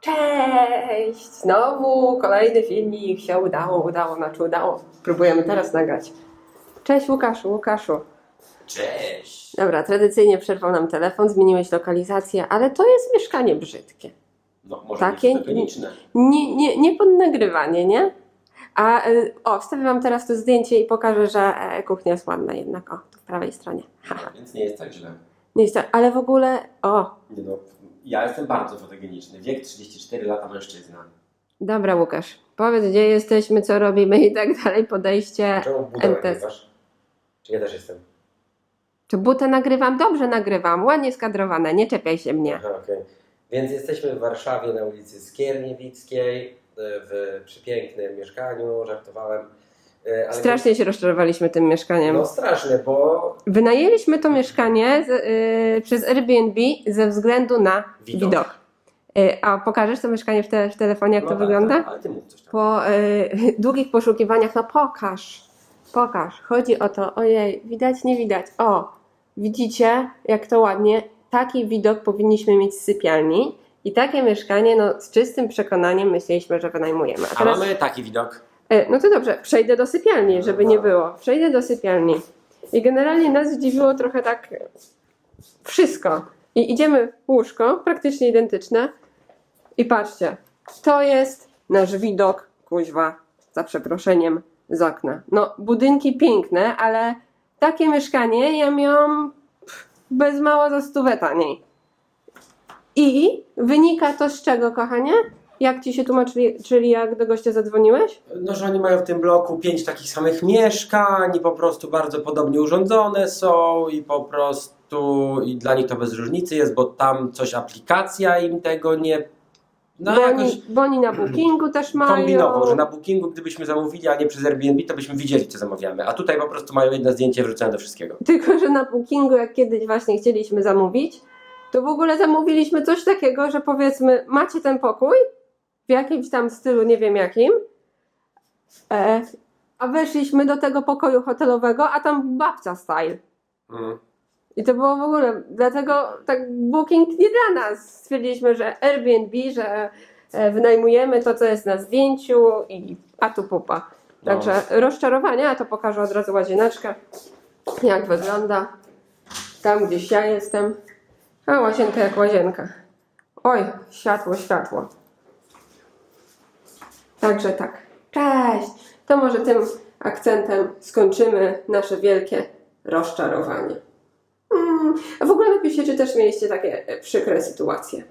Cześć! Znowu kolejny filmik się udało, udało, znaczy udało. Próbujemy teraz nagrać. Cześć Łukaszu, Łukaszu. Cześć! Dobra, tradycyjnie przerwał nam telefon, zmieniłeś lokalizację, ale to jest mieszkanie brzydkie. No, może Takie- być fotogeniczne. Nie, nie, nie pod nagrywanie, nie? A y, o, wstawię wam teraz to zdjęcie i pokażę, że e, kuchnia jest ładna jednak. O, tu w prawej stronie. Haha. Więc nie jest tak źle. Nie jest tak, ale w ogóle, o, Nie no, ja jestem bardzo fotogeniczny. Wiek 34 lata mężczyzna. dobra Łukasz, powiedz gdzie jesteśmy, co robimy i tak dalej, podejście. Czemu budę NTS. nagrywasz? Czy ja też jestem? Czy butę nagrywam? Dobrze nagrywam, ładnie skadrowane, nie czepiaj się mnie. Aha, okej. Więc jesteśmy w Warszawie na ulicy Skierniewickiej, w przepięknym mieszkaniu, żartowałem. E, ale Strasznie się rozczarowaliśmy tym mieszkaniem. No straszne, bo Wynajęliśmy to mieszkanie z, y, przez Airbnb ze względu na widok. Widok. Y, a pokażesz to mieszkanie w, te, w telefonie, jak no to tak, wygląda? tak, Ale ty mów coś tam. Po y, długich poszukiwaniach, no pokaż, pokaż. Chodzi o to, ojej, widać, nie widać. O, widzicie, jak to ładnie. Taki widok powinniśmy mieć z sypialni. I takie mieszkanie, no z czystym przekonaniem myśleliśmy, że wynajmujemy. A mamy taki widok. E, No to dobrze, przejdę do sypialni, żeby nie było. Przejdę do sypialni. I generalnie nas zdziwiło trochę tak wszystko. I idziemy w łóżko, praktycznie identyczne. I patrzcie, to jest nasz widok, kuźwa, za przeproszeniem, z okna. No, budynki piękne, ale takie mieszkanie ja miałam bez mała za stówę taniej. I wynika to z czego, kochanie? Jak ci się tłumaczyli, czyli jak do gościa zadzwoniłeś? No, że oni mają w tym bloku pięć takich samych mieszkań i po prostu bardzo podobnie urządzone są i po prostu i dla nich to bez różnicy jest, bo tam coś aplikacja im tego nie no bo, jakoś oni, bo oni na bookingu też mają. kombinował, że na bookingu gdybyśmy zamówili, a nie przez Airbnb, to byśmy widzieli co zamawiamy, a tutaj po prostu mają jedno zdjęcie wrzucone do wszystkiego. Tylko, że na bookingu, jak kiedyś właśnie chcieliśmy zamówić, to w ogóle zamówiliśmy coś takiego, że powiedzmy, macie ten pokój w jakimś tam stylu, nie wiem jakim, e, a weszliśmy do tego pokoju hotelowego, a tam babcia style. Mm. I to było w ogóle, dlatego tak booking nie dla nas. Stwierdziliśmy, że Airbnb, że e, wynajmujemy to, co jest na zdjęciu i a tu pupa. No. Także rozczarowanie, a to pokażę od razu łazieneczkę, jak wygląda. Tam gdzieś ja jestem. A łazienka jak łazienka. Oj, światło, światło. Także tak. Cześć! To może tym akcentem skończymy nasze wielkie rozczarowanie. Mm, a w ogóle napiszcie, czy też mieliście takie e, przykre sytuacje.